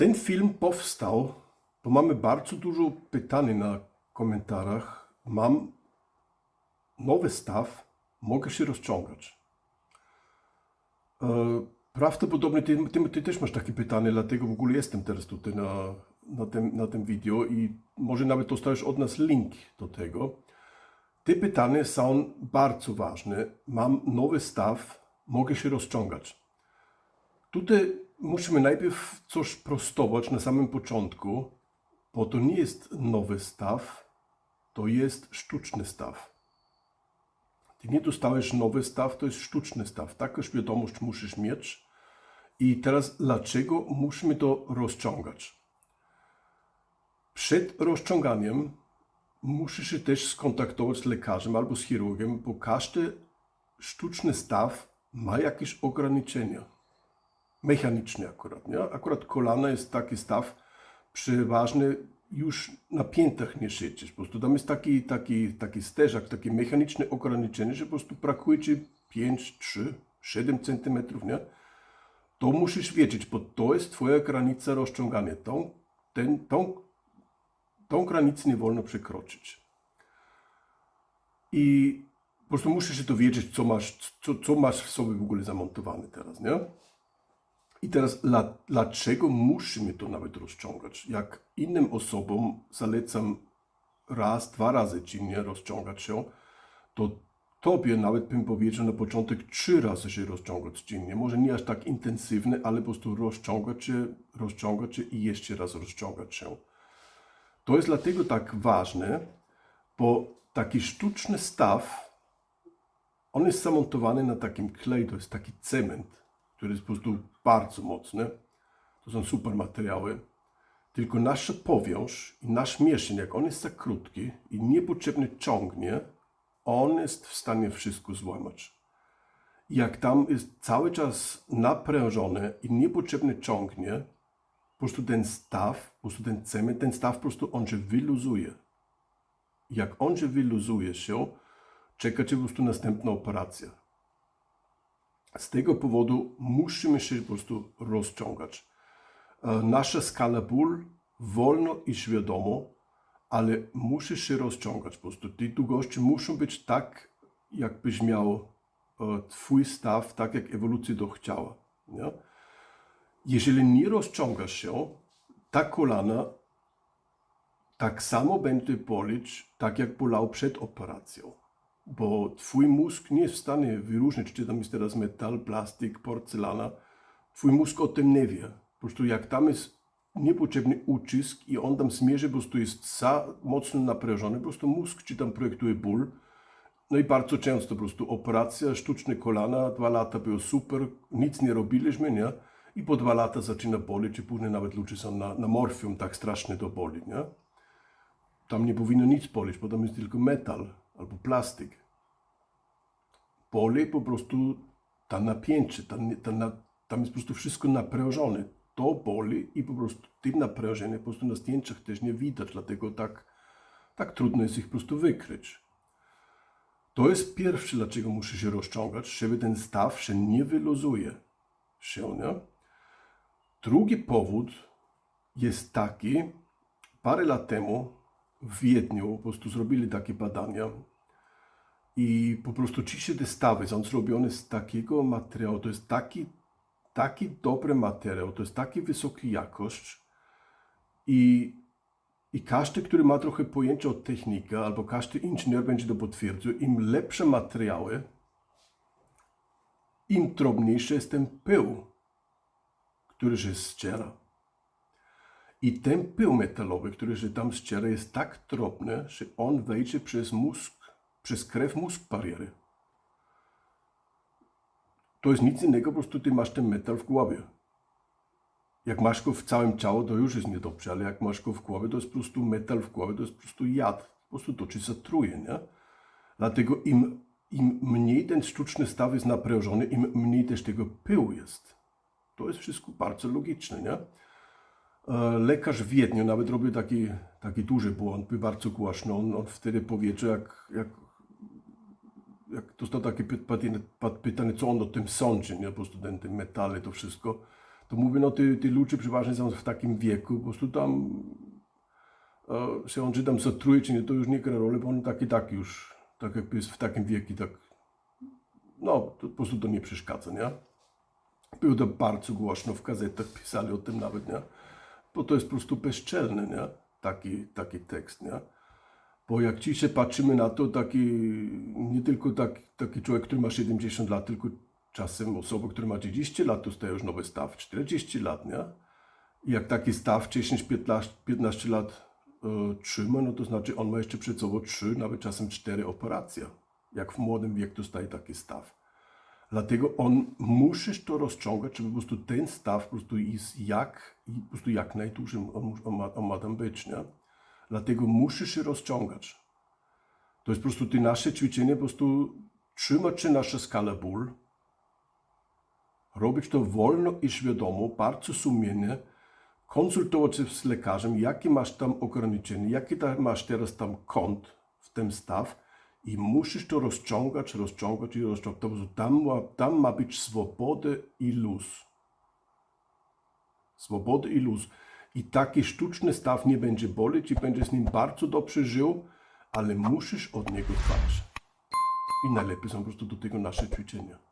Ten film powstał, bo mamy bardzo dużo pytań na komentarzach. Mam nowy staw, mogę się rozciągać. E, Prawdopodobnie ty, ty, ty też masz takie pytanie, dlatego w ogóle jestem teraz tutaj na, na, tym, na tym wideo i może nawet dostajesz od nas link do tego. Te pytania są bardzo ważne. Mam nowy staw, mogę się rozciągać. Tutaj musimy najpierw coś prostować na samym początku, bo to nie jest nowy staw, to jest sztuczny staw. Ty nie dostałeś nowy staw, to jest sztuczny staw. Taką świadomość musisz mieć. I teraz dlaczego musimy to rozciągać? Przed rozciąganiem musisz się też skontaktować z lekarzem albo z chirurgiem, bo każdy sztuczny staw ma jakieś ograniczenia. Mechaniczne akurat, nie? Akurat kolana jest taki staw przeważny już na piętach nie siedzisz. Po prostu tam jest taki, taki, taki steżak, takie mechaniczne ograniczenie, że po prostu brakuje ci 5, 3, 7 centymetrów, nie? To musisz wiedzieć, bo to jest twoja granica rozciągania. Tą, ten, tą, tą granicę nie wolno przekroczyć. I po prostu musisz się dowiedzieć, co masz, co, co masz w sobie w ogóle zamontowane teraz, nie? I teraz, dla, dlaczego musimy to nawet rozciągać? Jak innym osobom zalecam raz, dwa razy dziennie rozciągać się, to tobie nawet bym powiedział na początek trzy razy się rozciągać dziennie. Może nie aż tak intensywne, ale po prostu rozciągać się, rozciągać się i jeszcze raz rozciągać się. To jest dlatego tak ważne, bo taki sztuczny staw, on jest zamontowany na takim klej, to jest taki cement który jest po prostu bardzo mocny. To są super materiały. Tylko nasza powiąż i nasz mięsień, jak on jest za krótki i niepotrzebnie ciągnie, on jest w stanie wszystko złamać. Jak tam jest cały czas naprężony i niepotrzebnie ciągnie, po prostu ten staw, po prostu ten cement, ten staw po prostu on się wyluzuje. Jak on się wyluzuje się, czeka cię po prostu następna operacja. Z tego powodu musimy się po prostu rozciągać. E, Nasza skala ból wolno i świadomo, ale musisz się rozciągać. Po prostu te długości muszą być tak, jakbyś miał e, twój staw, tak jak ewolucja to chciała. Nie? Jeżeli nie rozciągasz się, ta kolana tak samo będzie bolić, tak jak bolał przed operacją bo twój mózg nie jest w stanie wyróżnić, czy tam jest teraz metal, plastik, porcelana. Twój mózg o tym nie wie. Po prostu jak tam jest niepotrzebny ucisk i on tam zmierzy, po prostu jest za mocno naprężony, po prostu mózg ci tam projektuje ból. No i bardzo często po prostu operacja, sztuczne kolana, dwa lata było super, nic nie robiliśmy, nie? I po dwa lata zaczyna boleć i później nawet ludzie są na, na morfium, tak strasznie to boli, nie? Tam nie powinno nic boleć, bo tam jest tylko metal albo plastik. Boli po prostu ta napięcie, ta, ta, na- tam jest po prostu wszystko naprężone. To boli i po prostu tym naprężeniem po prostu na zdjęciach też nie widać, dlatego tak, tak trudno jest ich po prostu wykryć. To jest pierwsze, dlaczego muszę się rozciągać, żeby ten staw się nie wyluzuje. Się, nie? Drugi powód jest taki, parę lat temu w Wiedniu po prostu zrobili takie badania i po prostu ci się te stawy są zrobione z takiego materiału, to jest taki, taki dobry materiał, to jest taki wysoki jakość i, i każdy, który ma trochę pojęcia o technice, albo każdy inżynier będzie to potwierdził, im lepsze materiały, im drobniejszy jest ten pył, który się ściera. I ten pył metalowy, który się tam ściera, jest tak drobny, że on wejdzie przez mózg, przez krew mózg bariery. To jest nic innego, po prostu ty masz ten metal w głowie. Jak masz go w całym ciału, to już jest niedobrze, ale jak masz go w głowie, to jest po prostu metal w głowie, to jest po prostu jad. Po prostu to cię zatruje, nie? Dlatego im, im mniej ten sztuczny staw jest naprężony, im mniej też tego pyłu jest. To jest wszystko bardzo logiczne, nie? E, lekarz w Wiedniu nawet robił taki, taki duży błąd, był bardzo głośno. On, on wtedy powiedział, jak, jak, jak dostał takie py- pytanie, pytanie, co on o tym sądzi, nie? po prostu ten, ten metale, to wszystko. to mówię, no ty, ty ludzie przeważnie są w takim wieku, po prostu tam e, się on czy tam zatruje, czy nie, to już nie gra roli, bo on tak i tak już, tak jakby jest w takim wieku, tak, no, to po prostu to nie przeszkadza, nie? Było to bardzo głośno w gazetach, pisali o tym nawet, nie? Bo to jest po prostu bezczelny, nie? Taki, taki tekst, nie? Bo jak dzisiaj patrzymy na to, taki, nie tylko taki, taki człowiek, który ma 70 lat, tylko czasem osoba, która ma 30 lat, dostaje już nowy staw, 40 lat, nie? I jak taki staw 10-15 15 lat e, trzyma, no to znaczy on ma jeszcze przed sobą 3, nawet czasem 4 operacje. Jak w młodym wieku dostaje taki staw. Dlatego on musisz to rozciągać, żeby po prostu ten staw po prostu jest jak, po prostu jak najdłuższy on, on, ma, on ma tam być, nie? Dlatego musisz się rozciągać. To jest po prostu te nasze ćwiczenie, po prostu trzymać się nasza skala ból, robić to wolno i świadomo, bardzo sumiennie, konsultować się z lekarzem, jakie masz tam ograniczenie, jaki tam masz teraz tam kąt w tym staw i musisz to rozciągać, rozciągać i rozciągać. To tam, ma, tam ma być swoboda i luz. Swoboda i luz. I taki sztuczny staw nie będzie boleć i będziesz z nim bardzo dobrze żył, ale musisz od niego dbać. I najlepiej są po prostu do tego nasze ćwiczenia.